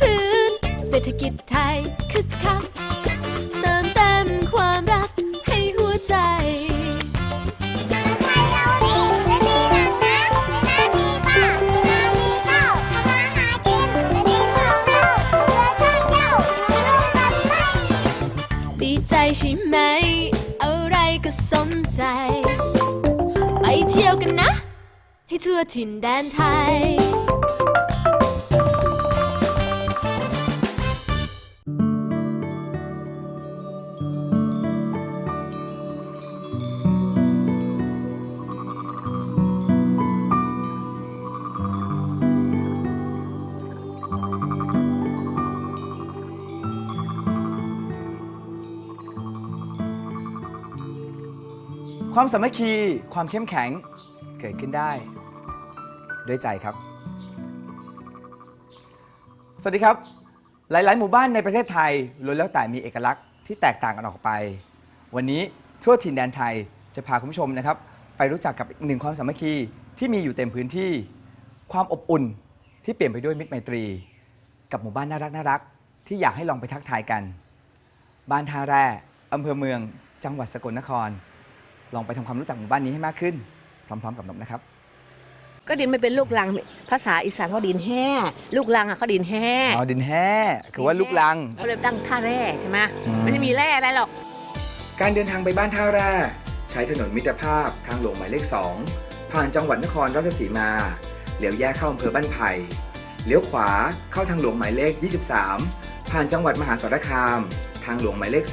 คืนเศรษฐกิจไทยคึกคักเติมเต็มความรักให้หัวใจไทยเรานี่และดีนักนะและน่ามีป้าและน่ามีเก้ามาหากินและดีของเราเพื่อเจ้าอยู่ร่วมกันไหมดีใจใช่ไหม อะไรก็สมใจ ไปเที่ยวกันนะ ให้ทั่วถิ่นแดนไทย ความสามัคคี ความเข้มแข็งเกิดขึ้นได้ ด้วยใจครับ สวัสดีครับ หลาย ๆ หมู่บ้านในประเทศไทยล้วนแล้วแต่มีเอกลักษณ์ที่แตกต่างกันออกไป วันนี้ทั่วถิ่นแดนไทยจะพาคุณผู้ชมนะครับ ไปรู้จักกับอีกหนึ่งความสามัคคีที่มีอยู่เต็มพื้นที่ ความอบอุ่นที่เปลี่ยนไปด้วยมิตรไมตรี กับหมู่บ้านน่ารักน่ารักที่อยากให้ลองไปทักทายกัน บ้านท่าแร่อำเภอเมือง จังหวัดสกลนคร ลองไปทำความรู้จักหมู่บ้านนี้ให้มากขึ้น พร้อม ๆ กับนบนะครับ ก็ดินไม่เป็นลูกลังภาษาอีสานเขาดินแห่ลูกลังอะเขาดินแห่อ๋อดินแห่คือว่าลูกลัง เขาเลยตั้งท่าแร่ใช่ไหมอืม ไม่ได้มีแร่อะไรหรอก การเดินทางไปบ้านท่าแร่ใช้ถนนมิตรภาพทางหลวงหมายเลข 2 ผ่านจังหวัดนครราชสีมาเลี้ยวแยกเข้าอำเภอบ้านไผ่เลี้ยวขวาเข้าทางหลวงหมายเลข 23 ผ่านจังหวัดมหาสารคาม ทางหลวงหมายเลข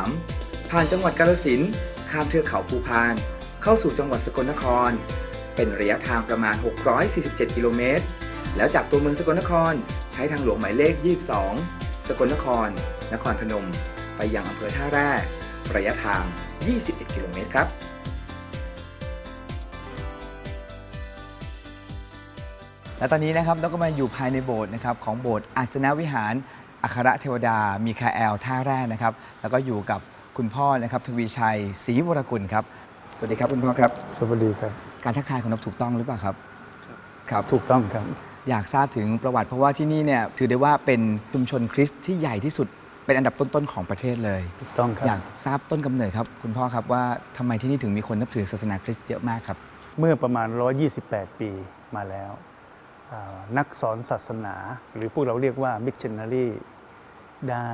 213 ผ่านจังหวัดกาฬสินธุ์ ข้ามเทือกเขาภูพาน เข้าสู่จังหวัดสกลนคร เป็นระยะทางประมาณ 647 กิโลเมตร แล้วจากตัวเมืองสกลนครใช้ทางหลวงหมายเลข 22 สกลนคร นครพนม ไปยังอำเภอท่าแร่ระยะทาง 21 กิโลเมตรครับและตอนนี้นะครับเราก็มาอยู่ภายในโบสถ์นะครับของโบสถ์อาสนวิหารอัครเทวดา มีคาแอลท่าแร่นะครับ แล้วก็อยู่กับ คุณพ่อนะครับทวีชัยศรีวรกุลครับ สวัสดีครับคุณพ่อครับ สวัสดีครับ การทักทายของนบถูกต้องหรือเปล่าครับ ครับถูกต้องครับ อยากทราบถึงประวัติเพราะว่าที่นี่เนี่ยถือได้ว่าเป็นชุมชนคริสต์ที่ใหญ่ที่สุดเป็นอันดับต้นๆของประเทศเลย ถูกต้องครัอยาบกทราบต้นกำเนิดครับ คุณพ่อครับว่าทำไมที่นี่ถึงมีคนนับถือศาสนาคริสต์เยอะมากครับ เมื่อประมาณ 128 ปีมาแล้วอ่านักสอนศาสนา หรือพวกเราเรียกว่ามิชชันนารีได้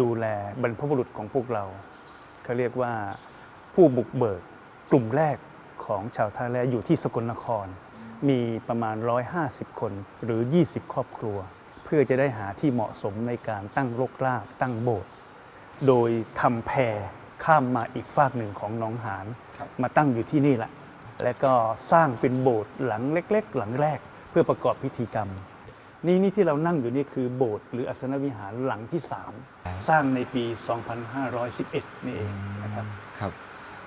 ดูแลบรรพบุรุษของพวกเรา เขาเรียกว่าผู้บุกเบิกกลุ่มแรกของชาวท่าแร่อยู่ที่สกลนคร มีประมาณ 150 คนหรือ 20 ครอบครัว เพื่อจะได้หาที่เหมาะสมในการตั้งรกรากตั้งโบสถ์โดยทำแพข้ามมาอีกฝากหนึ่งของหนองหานครับมาตั้งอยู่ที่นี่แหละ และก็สร้างเป็นโบสถ์หลังเล็ก ๆ หลังแรก เพื่อประกอบพิธีกรรม นี่นี่ที่เรานั่งอยู่นี่คือโบสถ์หรืออัศนวิหารหลังที่ 3 สร้างในปี 2511 นี่เองนะครับครับ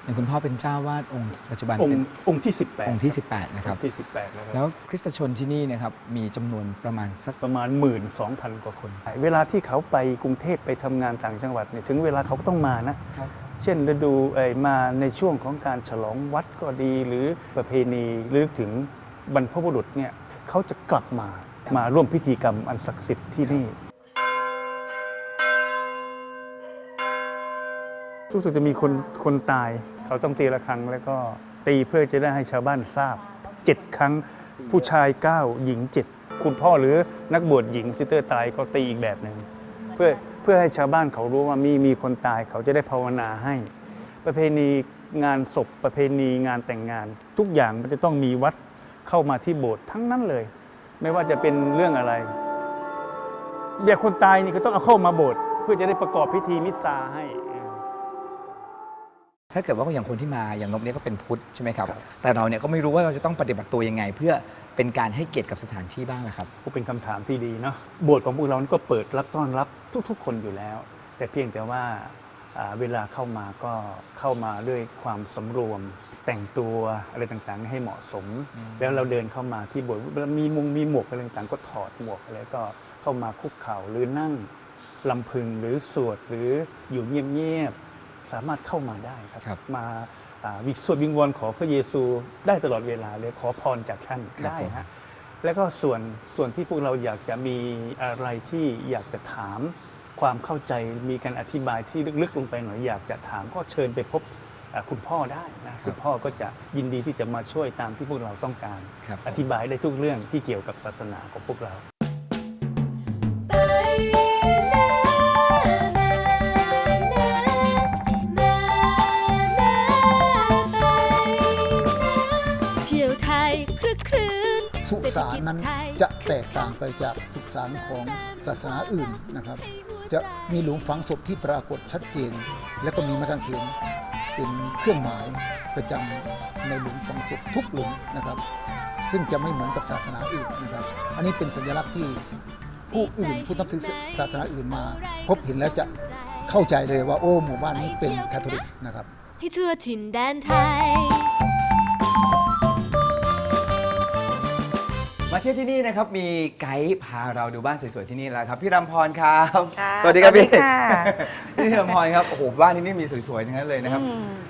อย่างคุณพ่อเป็นเจ้าวาดองค์ปัจจุบันองเป็นค์องค์ที่ 18 องค์ที่ 18 นะครับองค์ที่ 18 นะครับ แล้วคริสตชนที่นี่นะครับมีจำนวนประมาณสักประมาณ 12,000 กว่าคน เวลาที่เขาไปกรุงเทพไปทำงานต่างจังหวัดเนี่ยถึงเวลาเขาก็ต้องมานะครับเช่นฤดูเอ่ยมาในช่วงของการฉลองวัดก็ดี หรือประเพณีหรือถึงบรรพบุรุษเนี่ยเขาจะกลับมา มาร่วมพิธีกรรมอันศักดิ์สิทธิ์ที่นี่รู้สึกจะมีคนคนตายเขาต้องตีละครั้ง แล้วก็ตีเพื่อจะได้ให้ชาวบ้านทราบเจ็ดครั้งผู้ชายเก้าหญิงเจ็ดคุณพ่อหรือนักบวชหญิงซิสเตอร์ตายก็ตีอีกแบบหนึ่งเพื่อเพื่อให้ชาวบ้านเขารู้ว่ามีมีคนตายเขาจะได้ภาวนาให้ ประเพณีงานศพประเพณีงานแต่งงาน ทุกอย่างมันจะต้องมีวัดเข้ามาที่โบสถ์ทั้งนั้นเลย ไม่ว่าจะเป็นเรื่องอะไรเบียคนตายนี่ก็ต้องเอาเข้ามาโบสถ์เพื่อจะได้ประกอบพิธีมิสซาให้ ถ้าเกิดว่าอย่างคนที่มาอย่างนบเนี่ยก็เป็นพุทธใช่ไหมครับ ครับ แต่เราเนี่ยก็ไม่รู้ว่าเราจะต้องปฏิบัติตัวยังไง เพื่อเป็นการให้เกียรติกับสถานที่บ้างนะครับ ก็เป็นคำถามที่ดีเนาะโบสถ์ของพวกเรานี่ก็เปิดรับต้อนรับทุก ๆ คนอยู่แล้ว แต่เพียงแต่ว่าอ่าเวลาเข้ามาก็เข้ามาด้วยความสำรวม แต่งตัวอะไรต่างๆ ให้เหมาะสม แล้วเราเดินเข้ามาที่โบสถ์เวลามีมุงมีหมวกอะไรต่างๆ ก็ถอดหมวกแล้วก็เข้ามาคุกเข่าหรือนั่งลำพึงหรือสวดหรืออยู่เงียบๆสามารถเข้ามาได้ครับครับมาอ่าวิสวดวิงวอนขอพระเยซูได้ตลอดเวลาเลยขอพรจากท่านครับได้ผมฮะแล้วก็ส่วนส่วนที่พวกเราอยากจะมีอะไรที่อยากจะถามความเข้าใจมีการอธิบายที่ลึกๆลงไปหน่อยอยากจะถามก็เชิญไปพบเอ่อ คุณพ่อได้นะคุณพ่อก็จะยินดีที่จะมาช่วยตามที่พวกเราต้องการ ครับอธิบายได้ทุกเรื่องที่เกี่ยวกับศาสนาของพวกเรา เที่ยวไทยคลึกครื้นสุสานนั้นจะแตกต่างไปจากสุสานของศาสนาอื่นนะครับ จะมีหลุมฝังศพที่ปรากฏชัดเจน และก็มีไม้กางเขน เป็นเครื่องหมายประจำในหลุมฝังศพทุกหลุมนะครับ ซึ่งจะไม่เหมือนกับศาสนาอื่นนะครับ อันนี้เป็นสัญลักษณ์ที่ผู้อื่นผู้นับถือศาสนาอื่นมา พบเห็นแล้วจะเข้าใจเลยว่าโอ้หมู่บ้านนี้เป็นคาทอลิกนะครับ ให้ทั่วถิ่นแดนไทย มาเที่ยวที่นี่นะครับมีไกด์พาเราดูบ้านสวยๆที่นี่แล้วครับพี่รำพรครับ ค่ะสวัสดีครับพี่ สวัสดีค่ะ พี่รำพรครับโอ้โหบ้านที่นี่มีสวยๆทั้งนั้นเลยนะครับ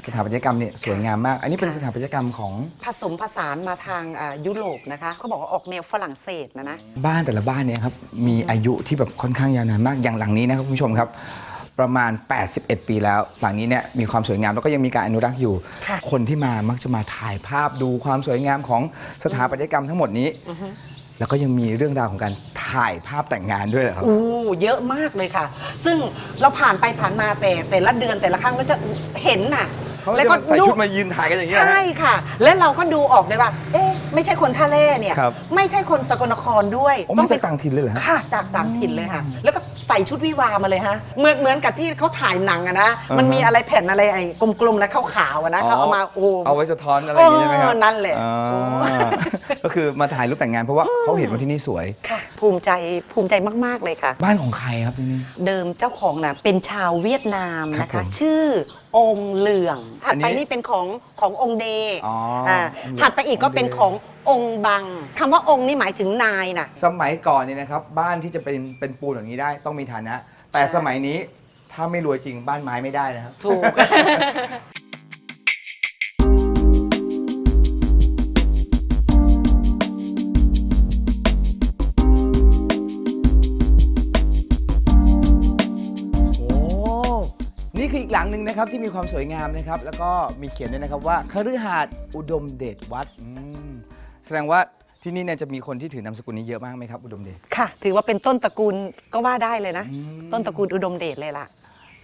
สถาปัตยกรรมเนี่ยสวยงามมาก อันนี้เป็นสถาปัตยกรรมของผสมผสานมาทางอ่ายุโรปนะคะเขาบอกว่าออกแนวฝรั่งเศสนะนะ บ้านแต่ละบ้านเนี่ยครับมีอายุที่แบบค่อนข้างยาวนานมากอย่างหลังนี้นะครับคุณผู้ชมครับ ประมาณ 81 ปีแล้ว หลังนี้เนี่ยมีความสวยงามแล้วก็ยังมีการอนุรักษ์อยู่ ค่ะคนที่มามักจะมาถ่ายภาพดูความสวยงามของสถาปัตยกรรมทั้งหมดนี้ แล้วก็ยังมีเรื่องราวของการถ่ายภาพแต่งงานด้วยเหรอครับ อู้เยอะมากเลยค่ะ ซึ่งเราผ่านไปผ่านมาแต่แต่ละเดือนแต่ละครั้งเราจะเห็นน่ะ เขาจะมาใส่ชุดมายืนถ่ายกันอย่างนี้ยใช่ค่ะ และเราก็ดูออกเลยว่า เอ๊ะไม่ใช่คนท่าเล่เนี่ย ครับ ไม่ใช่คนสกลนครด้วยโอ้มาจากต่างถิ่นเลยเหรอฮะ ค่ะจากต่างถิ่นเลยค่ะ แล้วก็ใส่ชุดวิวามาเลยฮะ เหมือนเหมือนกับที่เขาถ่ายหนังอะนะ มันมีอะไรแผ่นอะไรไอ้กลมๆแล้วขาวๆอะนะเขาเอามาโอ้ เอาไว้สะท้อนอะไรอย่างนี้ใช่ไหมครับเออนั่นแหละอ๋อโอ้ก็คือมาถ่ายรูปแต่งงานเพราะว่าเขาเห็นว่าที่นี่สวย ค่ะ ภูมิใจภูมิใจมากๆเลยค่ะ บ้านของใครครับที่นี่ เดิมเจ้าของน่ะเป็นชาวเวียดนามครับนะผคะ มชื่อ องค์เหลือง ถัดอันนี้ไปนี่เป็นของขององค์เดอ๋ออ่าถัดไปอีกก็เป็นขององค์บังคำว่าองค์นี่หมายถึงนายน่ะ สมัยก่อนเนี่ยนะครับ บ้านที่จะเป็นเป็นปูนอย่างนี้ได้ต้องมีฐานะ แต่ใช่ สมัยนี้ถ้าไม่รวยจริงบ้านไม้ไม่ได้นะครับ ถูก นี่คืออีกหลังหนึ่งนะครับที่มีความสวยงามนะครับ แล้วก็มีเขียนด้วยนะครับว่าคฤหาสน์อุดมเดชวัดอืมแสดงว่าที่นี่เนี่ยจะมีคนที่ถือนามสกุลนี้เยอะมากไหมครับ อุดมเดชค่ะ ถือว่าเป็นต้นตระกูลก็ว่าได้เลยนะอืมต้นตระกูลอุดมเดชเลยล่ะ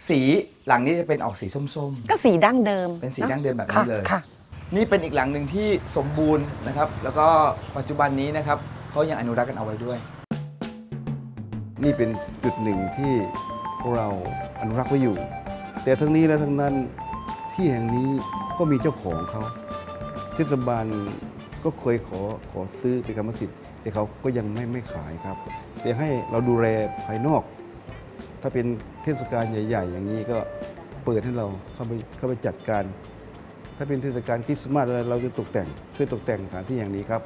สีหลังนี้จะเป็นออกสีส้มก็สีดั้งเดิมเป็นสีะดั้งเดิมแบบนี้ค่ะเลย ค่ะๆนี่เป็นอีกหลังหนึ่งที่สมบูรณ์นะครับ แล้วก็ปัจจุบันนี้นะครับเขายังอนุรักษ์กันเอาไว้ด้วย นี่เป็นจุดหนึ่งที่พวกเราอนุรักษ์ไว้อยู่ แต่ทั้งนี้และทั้งนั้นที่แห่งนี้ก็มีเจ้าของเขาเทศบาลก็เคยขอขอซื้อเป็นกรรมสิทธิ์ แต่เขาก็ยังไม่ไม่ขายครับ แต่ให้เราดูแลภายนอก ถ้าเป็นเทศกาลใหญ่ ๆ อย่างนี้ก็เปิดให้เราเข้าไปเข้าไปจัดการ ถ้าเป็นเทศกาลคริสต์มาสอะไรเราจะตกแต่ง ช่วยตกแต่งสถานที่อย่างนี้ครับ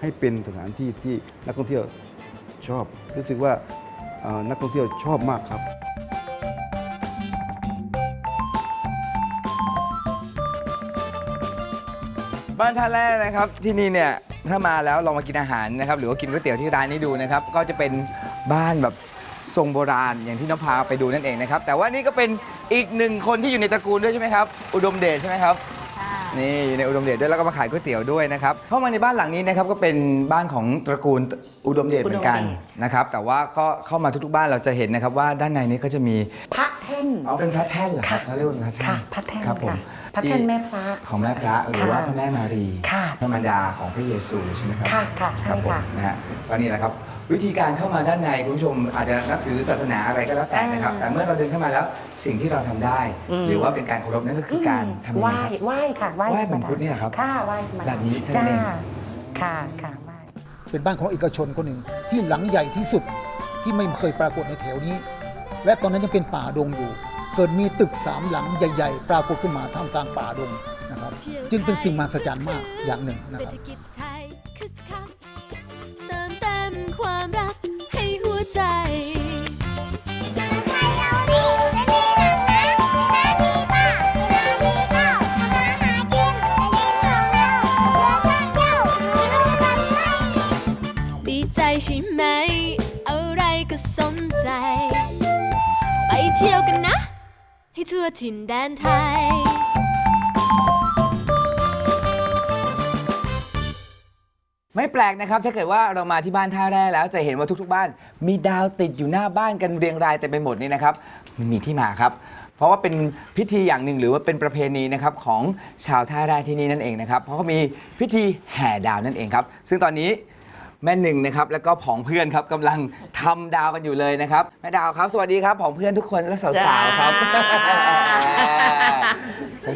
ให้เป็นสถานที่ที่นักท่องเที่ยวชอบรู้สึกว่านักท่องเที่ยวชอบมากครับานท่าแร่นะครับที่นี่เนี่ยถ้ามาแล้วลองมากินอาหารนะครับหรือว่ากินก๋วยเตี๋ยวที่ร้านนี้ดูนะครับก็จะเป็นบ้านแบบทรงโบราณอย่างที่น้องพาไปดูนั่นเองนะครับแต่ว่านี่ก็เป็นอีกหนึ่งคนที่อยู่ในตระกูลด้วยใช่ไหมครับอุดมเดชใช่ไหมครับนี่อยู่ในอุดมเดชด้วยแล้วก็มาขายก๋วยเตี๋ยวด้วยนะครับเข้ามาในบ้านหลังนี้นะครับก็เป็นบ้านของตระกูลอุดมเดชเหมือนกันอุดมเดชนะครับแต่ว่าก็เข้ามาทุกๆบ้านเราจะเห็นนะครับว่าด้านในนี้ก็จะมีพระ แท่นอ๋อเป็นพระแท่นเหรอครับค่ะเขาเรียกว่าเป็นพระแท่นค่ะพระแท่นครับผม ค่ะพระแท่นแม่พระ ของแม่พระหรือว่าค่ะพระแม่มารีค่ะธรรมดาของพระเยซูใช่ไหมครัค่ะค่ะใช่รับผมค่ะ นะฮะก็นี่แหละครับ วิธีการเข้ามาด้านในคุณผู้ชมอาจจะนับถือศาสนาอะไรก็แล้วแต่นะครับอ่าแต่เมื่อเราเดินเข้ามาแล้วสิ่งที่เราทำได้อืมหรือว่าเป็นการเคารพนั่นก็คือการทำยังไหไงว้ครับ ไหว้ค่ะไหว้ไหว้ธรรมเหมือนพุทธเนี่ยครับค่ะไหว้ธรรมดาแบบนี้เท่านั้นจ้าเอง ค่ะค่ะไหว้ เป็นบ้านของเอกชนคนหนึ่งที่หลังใหญ่ที่สุดที่ไม่เคยปรากฏในแถวนี้ และตอนนั้นยังเป็นป่าดงอยู่ เกิดมีตึกสามหลังใหญ่ ๆ ปรากฏขึ้นมาท่ามกลางป่าดงนะครับ จึงเป็นสิ่งมหัศจรรย์มากอย่างหนึ่งนะครับเติมเต็มความรักให้หัวใจ ถิ่นแดนไทย ไม่แปลกนะครับ ถ้าเกิดว่าเรามาที่บ้านท่าแร่แล้วจะเห็นว่าทุกๆ บ้าน มีดาวติดอยู่หน้าบ้านกันเรียงรายเต็มไปหมดนี่นะครับ มันมีที่มาครับ เพราะว่าเป็นพิธีอย่างหนึ่งหรือว่าเป็นประเพณีนะครับของชาวท่าแร่ที่นี่นั่นเองนะครับ เพราะเขามีพิธีแห่ดาวนั่นเองครับ ซึ่งตอนนี้แม่หนึ่งนะครับแล้วก็ผองเพื่อนครับกำลังทำดาวกันอยู่เลยนะครับแม่ดาวครับ สวัสดีครับผองเพื่อนทุกคนและสาวๆครับ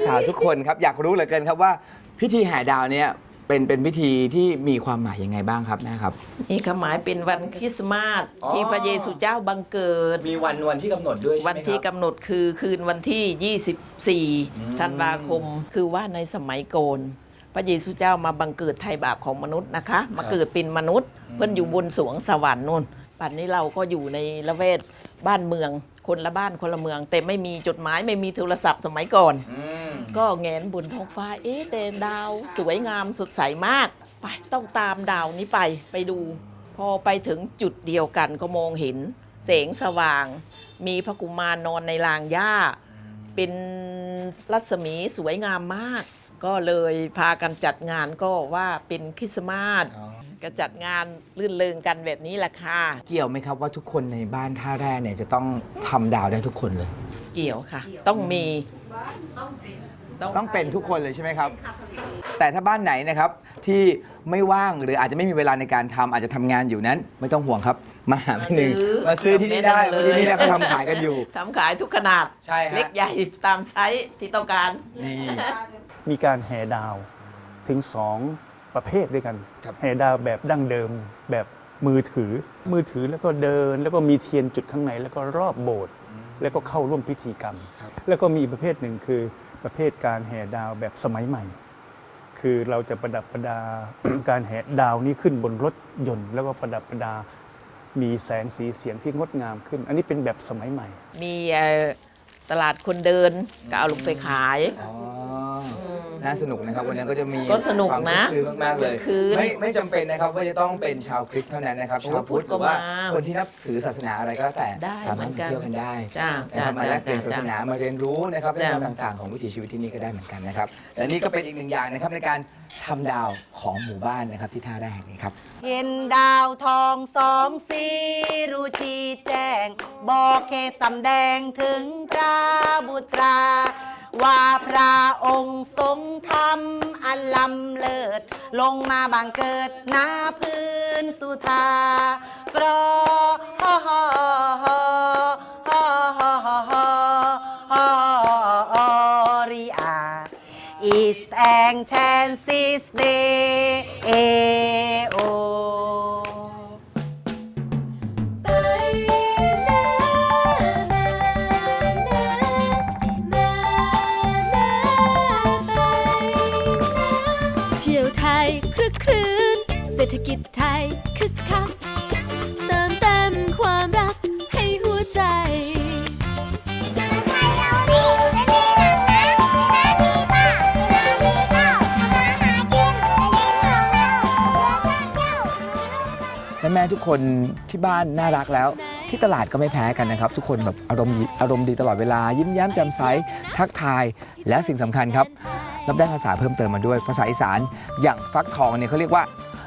สาวๆทุกคนครับอยากรู้เหลือเกินครับว่าพิธีแห่ดาวเนี่ยเป็นเป็นพิธีที่มีความหมายยังไงบ้างครับแม่ครับ นี่ความหมายเป็นวันคริสต์มาสอ๋อ ที่พระเยซูเจ้าบังเกิด มีวันวันที่กำหนดด้วยใช่ไหมวันที่ครับกำหนดคือคืนวันที่ 24 ธันวาคม คือว่าในสมัยโกน พระเยซูเจ้ามาบังเกิดไถ่บาปของมนุษย์นะคะ มาเกิดเป็นมนุษย์ เพิ่นอยู่บนสวงสวรรค์นู่น ปัจจุบันนี้เราก็อยู่ในละเวทบ้านเมือง คนละบ้านคนละเมือง แต่ไม่มีจดหมายไม่มีโทรศัพท์สมัยก่อนอืมก็แงนบนท้องฟ้า เอ๊ะแต่ดาว สวยงามสดใสมาก ไปต้องตามดาวนี้ไปไปดู พอไปถึงจุดเดียวกันก็มองเห็นแสงสว่าง มีพระกุมารนอนในลางหญ้า เป็นรัศมีสวยงามมาก ก็เลยพากันจัดงานก็ว่าเป็นคริสต์มาส ก็จัดงานลื่นเริงกันแบบนี้แหละค่ะ เกี่ยวไหมครับว่าทุกคนในบ้านท่าแร่เนี่ยจะต้องทำดาวได้ทุกคนเลย เกี่ยวค่ะ ต้องมีต้องเป็นทุกคนเลยใช่ไหมครับ แต่ถ้าบ้านไหนนะครับที่ไม่ว่างหรืออาจจะไม่มีเวลาในการทำอาจจะทำงานอยู่นั้น ไม่ต้องห่วงครับ มาหาแม่หนึ่งมามาซื้ซื้ออที่นี่ได้แม่เพหนึ่ราะงเลยที่นี่เนี่ยเขาทำขายกันอยู่ ทำขายทุกขนาด ใช่ฮะ เล็กใหญ่ตามไซส์ที่ต้องการ นี่ มีการแห่ดาวถึงสอง ประเภทด้วยกันแห่ดาวแบบดั้งเดิมแบบมือถือ มือถือแล้วก็เดิน แล้วก็มีเทียนจุดข้างในแล้วก็รอบโบสถ์แล้วก็เข้าร่วมพิธีกรรม แล้วก็มีอีกประเภทหนึ่งคือประเภทการแห่ดาวแบบสมัยใหม่ คือเราจะประดับประดาการแห่ดาวนี้ขึ้นบนรถยนต์ แล้วก็ประดับประดา มีแสงสีเสียงที่งดงามขึ้น อันนี้เป็นแบบสมัยใหม่ มีเอ่อตลาดคนเดินก็เอาลงไปขายอ๋อ น่าสนุกนะครับ วันนี้ก็จะมีก็สนุกนะความคึกคืนมากๆเลยคึกคืนไม่ไม่จำเป็นนะครับว่าจะต้องเป็นชาวคริสต์เท่านั้นนะครับโอ้ชาวพุทธหรือว่าก็มาคนที่นับถือศาสนาอะไรก็แล้วแต่ได้สามารถเหมือนกันมาเที่ยวกันได้ จ้านะคจ้ารับมาจ้าแลกเปลี่ยนศาสจ้า นามาเรียนรู้นะครับเรื่องจ้ะราวต่างๆ ของวิถีชีวิตที่นี่ก็ได้เหมือนกันนะครับและนี่ก็เป็นอีกหนึ่งอย่างนะครับในการทำดาวของหมู่บ้านนะครับที่ท่าแรกนี่ครับ เห็นดาวทองสองสีรุจีแจ้ง บอกเหตุสำแดงถึงพระบุตรา ว่าพระองค์ทรงธรรมอันล้ำเลิศ ลงมาบังเกิดหน้าพื้นสุธากรอริอา East and Chances Day แม่ทุกคนที่บ้านน่ารักแล้ว ที่ตลาดก็ไม่แพ้กันนะครับ ทุกคนแบบอารมณ์ดีอารมณ์ดีตลอดเวลา ยิ้มแย้มแจ่มใสทักทายและสิ่งสำคัญครับรับได้ภาษาเพิ่มเติมมาด้วย ภาษาอีสานอย่างฟักทองเนี่ยเขาเรียกว่า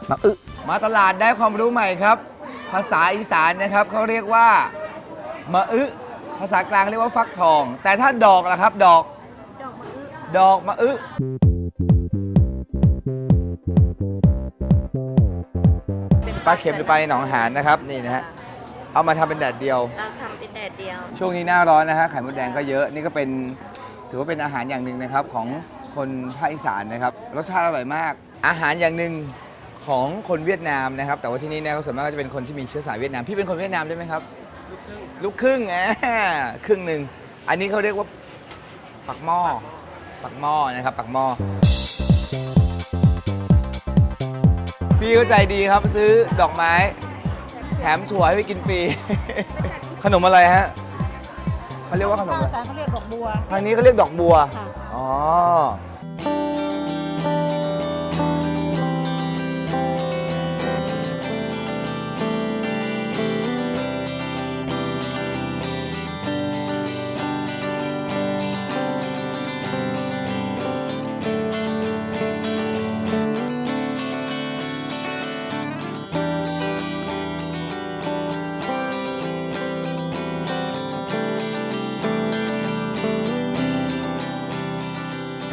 มาอึมาตลาดได้ความรู้ใหม่ครับ ภาษาอีสานนะครับเขาเรียกว่ามาอึภาษากลางเรียกว่าฟักทอง แต่ถ้าดอกล่ะครับ ดอก ดอกมะอึ ปลาเค็มหรือปลาในหนองหานนะครับนี่นะฮะเอามาทำเป็นแดดเดียว เราทำเป็นแดดเดียว ช่วงนี้หน้าร้อนนะฮะไข่มดแดงก็เยอะนี่ก็เป็นถือว่าเป็นอาหารอย่างหนึ่งนะครับของคนภาคอีสานนะครับรสชาติอร่อยมาก อาหารอย่างหนึ่งของคนเวียดนามนะครับ แต่ว่าที่นี่เนี่ยเขาส่วนมากก็จะเป็นคนที่มีเชื้อสายเวียดนามพี่เป็นคนเวียดนามด้วยไหมครับลูกครึ่งอ่าครึ่งหนึ่งอันนี้เขาเรียกว่าปักหม้อปักหม้อนะครับปักหม้อ พี่เขาใจดีครับซื้อดอกไม้ แถมถั่วให้ไปกินฟรี ขนมอะไรฮะเขาเรียกว่าขนมอะไรเขาเรียกดอกบัว ทางนี้เขาเรียกดอกบัว ค่ะ อ๋อ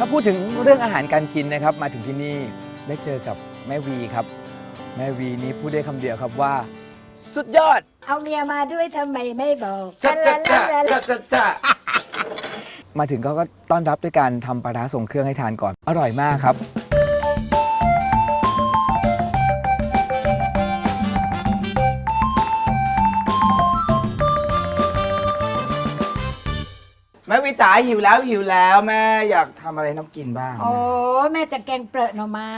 ถ้าพูดถึงเรื่องอาหารการกินนะครับมาถึงที่นี่ได้เจอกับแม่วีครับ แม่วีนี้พูดได้คำเดียวครับว่า สุดยอดเอาเมียมาด้วยทำไมไม่บอกจะจะจะจะจะจะมาถึงเขาก็ต้อนรับด้วยการทำปลาร้าส่งเครื่องให้ทานก่อน อร่อยมากครับ แม่วิจ๋าหิวแล้วหิวแล้วแม่อยากทำอะไรน้ำกินบ้าง โอ้แม่จะแกงเปรอะหน่อไม้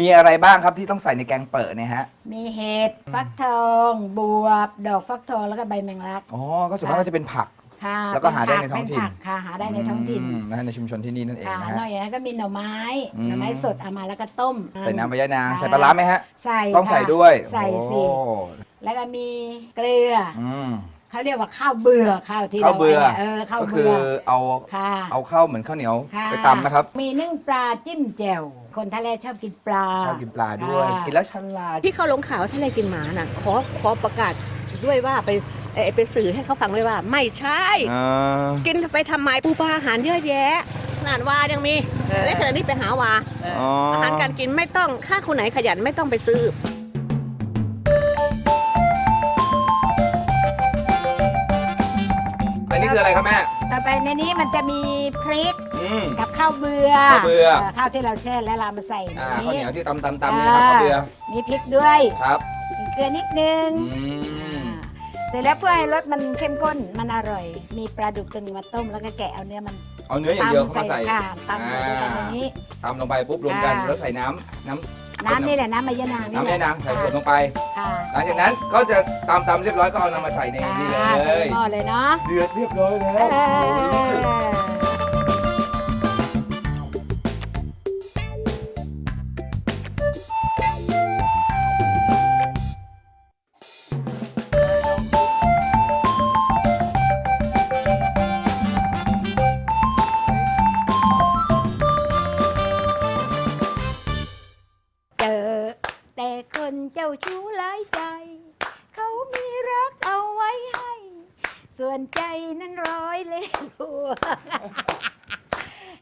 มีอะไรบ้างครับที่ต้องใส่ในแกงเปิดเนี่ยฮะ มีเห็ดฟักทองบวบ ดอกฟักทองแล้วก็ใบแมงลัก อ๋อ ก็ส่วนมากก็จะเป็นผัก ค่ะแล้วก็หาได้ในเป็ท้องถิ่น เป็ผักค่ะหาได้ในท้องถิ่นมนะฮะในชุมชนที่นี่นั่นเองค่ะนะนอกฮะจากนั้นก็มีหน่อไม้อืม หน่อไม้สดเอามาแล้วก็ต้มใส่น้ำใบยะนางค่ะใส่ปลาร้าไหมฮะ ใส่ต้องใส่ค่ะด้วยใส่สิ โอ้แล้วก็มีเกลือออืม เขาเรียกว่าข้าวเบื่อข้าวที่ข้าวเบื่อ รไว้นี่ยเออข้าวก็คืเบื่ออเอาค่ะเอาข้าวเหมือนข้าวเหนียวค่ะไปตำนะครับ มีนึ่งปลาจิ้มแจ่วคนทะเลชอบกินปลา ชอบกินปลาด้วย ค่ะ กินแล้วฉลาด ที่เขาลงข่าวว่าทะเลกินหมาน่ะขอขอประกาศด้วยว่าไปเอ่อไปสื่อให้เขาฟังด้วยว่า ไม่ใช่ อ่า กินไปทำไมปูปลาอาหารเยอะแยะขนาดวายังมี และขณะนี้ไปหาวาอ๋ออาหารการกินไม่ต้องถ้าคนไหนขยันไม่ต้องไปซื้อ คืออะไรครับแม่ ต่อไปในนี้มันจะมีพริกอืม กับข้าวเบื่อข้าวเบื่อ ข้าวที่เราแช่แล้วเรามาใส่ในอ่าข้าวนี้เหนียวที่ตำตำตำเนี่ยนะครับข้าวเบื่อมีพริกด้วยครับมีเกลือนิดนึงอืมเสร็จแล้วเพื่อให้รสมันเข้มข้นมันอร่อย มีปลาดุกตึงมาต้มแล้วก็แกะเอาเนื้อมันเอาเนื้ออย่างเดียวตำเข้ามาใส่ค่ะตำใส่ด้วยกันอย่างนี้ตำลงไปปุ๊บรวมกันอ่าแล้วใส่น้ำน้ำ น้ำนี่แหละน้ำมะยะนางนี่น้ำแหแม่ละนางใส่ผงลงไป ค่ะหลังจากนั้นก็จะตำตำเรียบร้อยก็เอานำมาใส่ในค่ะนี่เลใส่ยหม้อเลยเนาะ เดือดเรียบร้อยแล้เอวอ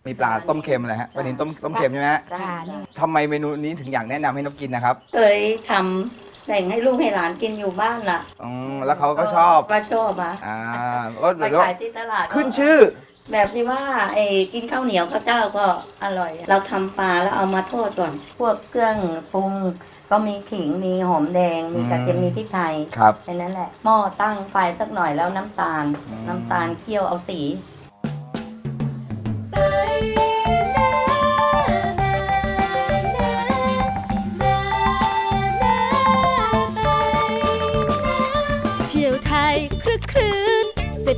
มีปลาต้มเค็มอะไรฮะปลานินต้มต้มเค็มใช่ไหมฮะค่ะนี่ทำไมเมนูนี้ถึงอยากแนะนำให้นกกินนะครับเคยทำแบ่งให้ลูกให้หลานกินอยู่บ้านล่ะอืมแล้วเขาก็ชอบว่าชอบอะอ่าก็ไปเดี๋ยวขายที่ตลาดขึ้นชื่อ แบบที่ว่าไอ้กินข้าวเหนียวข้าวเจ้าก็อร่อย เราทำปลาแล้วเอามาทอดก่อน พวกเครื่องปรุงก็มีขิงมีหอมแดงมีกระเทียมมีพริกไทยครับ แค่นั้นแหละหม้อตั้งไฟสักหน่อยแล้วน้ำตาล อืม น้ำตาลเคี่ยวเอาสี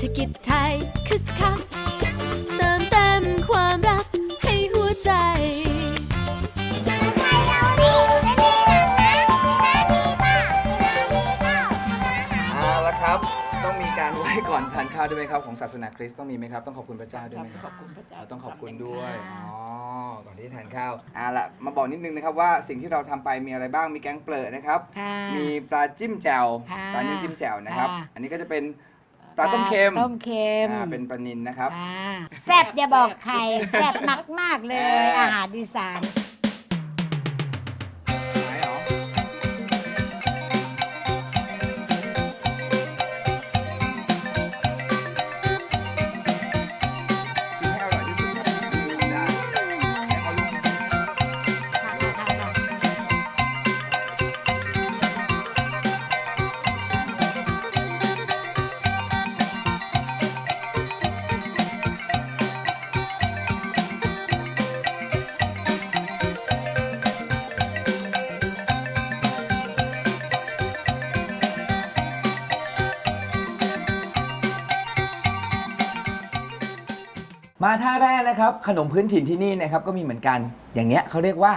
ฐกิจไทยคึกคักเติมเต็มความรักให้หัวใจไทยเรานี่จะดีหนักนะมีน้ำมีป้ามีน้ำมีข้าวทำอาหารเอาละครับ ต้องมีการไหว้ก่อนทานข้าวด้วยไหมครับ ของศาสนาคริสต์ต้องมีไหมครับ ต้องขอบคุณพระเจ้าด้วยไหมครับ ขอบคุณพระเจ้าเราต้องขอบคุณด้วยค่ะอ๋อ ก่อนที่จะทานข้าวเอาละมาบอกนิดนึงนะครับว่าสิ่งที่เราทำไปมีอะไรบ้าง มีแกงเปลือนะครับ ค่ะ มีปลาจิ้มแจ่ว ค่ะปลานึ่งจิ้มแจ่วนะครับ ค่ะ อันนี้ก็จะเป็น ปลาต้มเค็มต้มเค็มอ่าเป็นปลานินนะครับ อ่าแซ่บอย่าบอกใครแซ่บมากมากๆเลยอ่าอาหารอีสานไหน มาท่าแรกนะครับ ขนมพื้นถิ่นที่นี่นะครับก็มีเหมือนกัน อย่างเงี้ยเขาเรียกว่า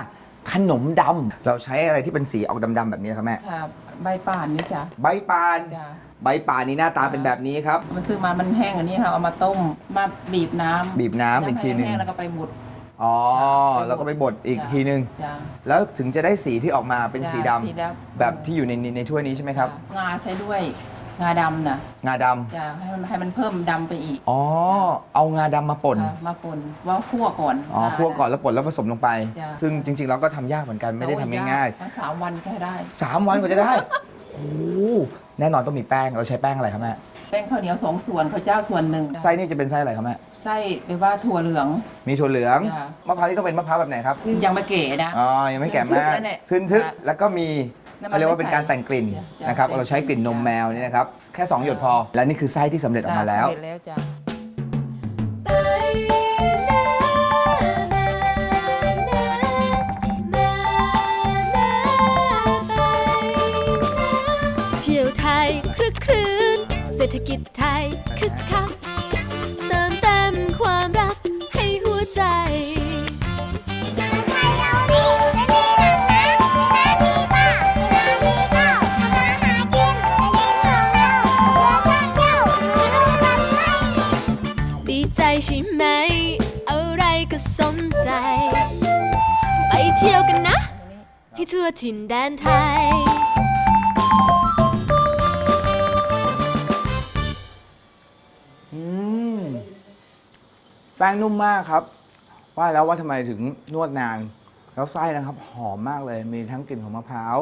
ขนมดำเราใช้อะไรที่เป็นสีออกดำๆแบบนี้ครับแม่ ค่ะใบป่านนี่จ้ะใบปาน จ้ะใบปานนี้หน้าตาเป็นแบบนี้ครับ มันซื้อมามันแห้งอันนี้ค่ะเอามาต้มมาบีบน้ำบีบน้ำอีกทีหนึงแห้งๆแล้วก็ไปบดอ๋อไปบดแล้วก็ไปบดอีกจ้ะ ทีนึง จ้ะแล้วถึงจะได้สีที่ออกมาเป็นจ้ะสีดำสีดำแบบที่อยู่ในในในถ้วยนี้ใช่ไหมครับ จ้ะงาใช้ด้วย งาดำน่ะงาดำจะให้มันให้มันเพิ่มดำไปอีกอ๋อ เอางาดำมาป่น ค่ะมาป่นว่าคั่วก่อนอ๋อคั่วก่อนแล้วป่นแล้วผสมลงไป จ้ะซึ่งจริง ๆ เราก็ทำยากเหมือนกันไม่ได้ทำง่ายทั้งสามวันก็ได้ ๆสามวันกว่าจะได้ โอ้โหแน่นอนต้องมีแป้ง เราใช้แป้งอะไรครับแม่ แป้งข้าวเหนียวสองส่วนข้าวเจ้าส่วนหนึ่งไส้นี่จะเป็นไส้อะไรครับแม่ ไส้ไปว่าถั่วเหลือง มีถั่วเหลือง จ้ะ มะพร้าวนี่ต้องเป็นมะพร้าวแบบไหนครับ ยังไม่เก๋นะ อ๋อ ยังไม่แก่มากทึบๆนั่นแหละซึนทึก จ้ะ แล้วก็มีน้ำมัน เขาเรียกว่าเป็นการไม่ใส่แต่งกลิ่นจ้ะนะครับแต่งเราใช้กลิ่นนมแมวนี่นะครับแค่2หยดพอ และนี่คือไส้ที่สำเร็จออกมาแล้ว จ้ะสำเร็จแล้วจ้ะ เที่ยวไทยคลึกครื้น เศรษฐกิจไทยคึกคัก ไหมอะไรก็สมใจ ไปเที่ยวกันนะ ให้ทั่วถิ่นแดนไทย อืมแป้งนุ่มมากครับ ว่าแล้วว่าทำไมถึงนวดนาน แล้วไส้นะครับ หอมมากเลย มีทั้งกลิ่นของมะพร้าว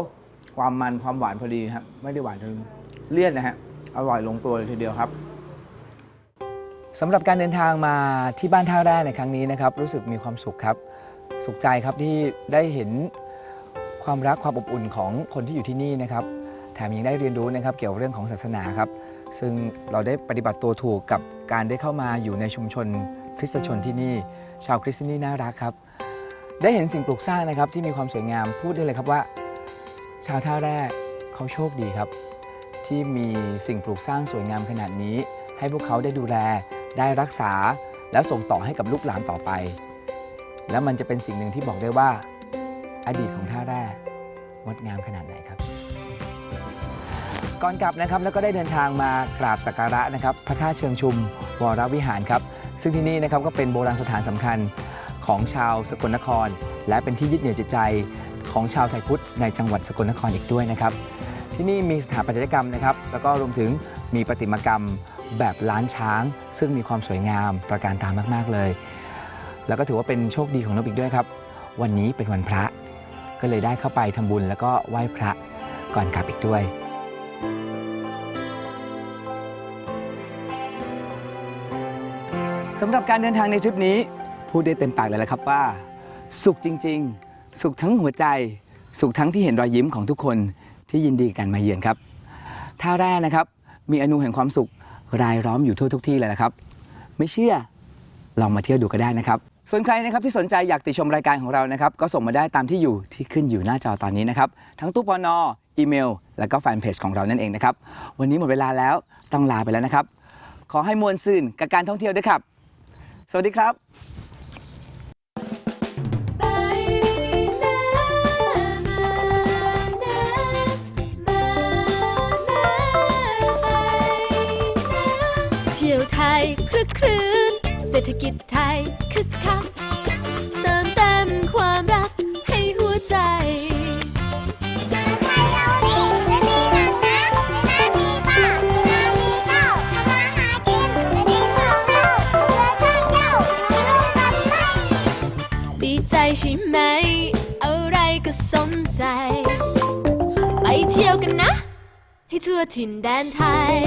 ความมันความหวานพอดีครับ ไม่ได้หวานจนเลี่ยนนะฮะ อร่อยลงตัวเลยทีเดียวครับ สำหรับการเดินทางมาที่บ้านท่าแร่ในครั้งนี้นะครับ รู้สึกมีความสุขครับ สุขใจครับที่ได้เห็นความรักความอบอุ่นของคนที่อยู่ที่นี่นะครับ แถมยังได้เรียนรู้นะครับ เกี่ยวเรื่องของศาสนาครับ ซึ่งเราได้ปฏิบัติตัวถูกกับการได้เข้ามาอยู่ในชุมชนคริสตชนที่นี่ ชาวคริสต์ที่นี่น่ารักครับ ได้เห็นสิ่งปลูกสร้างนะครับ ที่มีความสวยงามพูดได้เลยครับว่า ชาวท่าแร่เขาโชคดีครับ ที่มีสิ่งปลูกสร้างสวยงามขนาดนี้ ให้พวกเขาได้ดูแล ได้รักษาแล้วส่งต่อให้กับลูกหลานต่อไป แล้วมันจะเป็นสิ่งหนึ่งที่บอกได้ว่า อดีตของท่าแร่งดงามขนาดไหนครับ ก่อนกลับนะครับแล้วก็ได้เดินทางมากราบสักการะนะครับ พระธาตุเชิงชุมวรวิหารครับ ซึ่งที่นี่นะครับก็เป็นโบราณสถานสำคัญของชาวสกลนคร และเป็นที่ยึดเหนี่ยวจิตใจของชาวไทยพุทธในจังหวัดสกลนครอีกด้วยนะครับ ที่นี่มีสถาปัตยกรรมนะครับ แล้วก็รวมถึงมีประติมากรรม แบบล้านช้าง ซึ่งมีความสวยงามตระการตามากๆเลย แล้วก็ถือว่าเป็นโชคดีของนกอีกด้วยครับ วันนี้เป็นวันพระ ก็เลยได้เข้าไปทำบุญแล้วก็ไหว้พระก่อนกลับอีกด้วยสำหรับการเดินทางในทริปนี้ พูดได้เต็มปากเลยละครับว่า สุขจริง ๆ สุขทั้งหัวใจ สุขทั้งที่เห็นรอยยิ้มของทุกคนที่ยินดีกันมาเยือนครับท่าแร่นะครับ มีอนูแห่งความสุข รายล้อมอยู่ทั่วทุกที่เลยนะครับ ไม่เชื่อลองมาเที่ยวดูก็ได้นะครับ ส่วนใครนะครับที่สนใจอยากติชมรายการของเรานะครับ ก็ส่งมาได้ตามที่อยู่ที่ขึ้นอยู่หน้าจอตอนนี้นะครับ ทั้งตู้ปอนออีเมล และก็แฟนเพจของเรานั่นเองนะครับ วันนี้หมดเวลาแล้วต้องลาไปแล้วนะครับ ขอให้มวลซื่นกับการท่องเที่ยวด้วยครับ สวัสดีครับ ครื้น เศรษฐกิจไทยคึกคักเติมเต็มความรักให้หัวใจไทยเรานี่และนี่หนักนในน้ำมีป้าในนามีข้าวทำมาหากินในดินของเราเพื่อชาติเจ้าอยู่ร่วมกันไหมดีใจใช่ไหม อะไรก็สมใจ ไปเที่ยวกันนะ ให้ทั่วถิ่นแดนไทย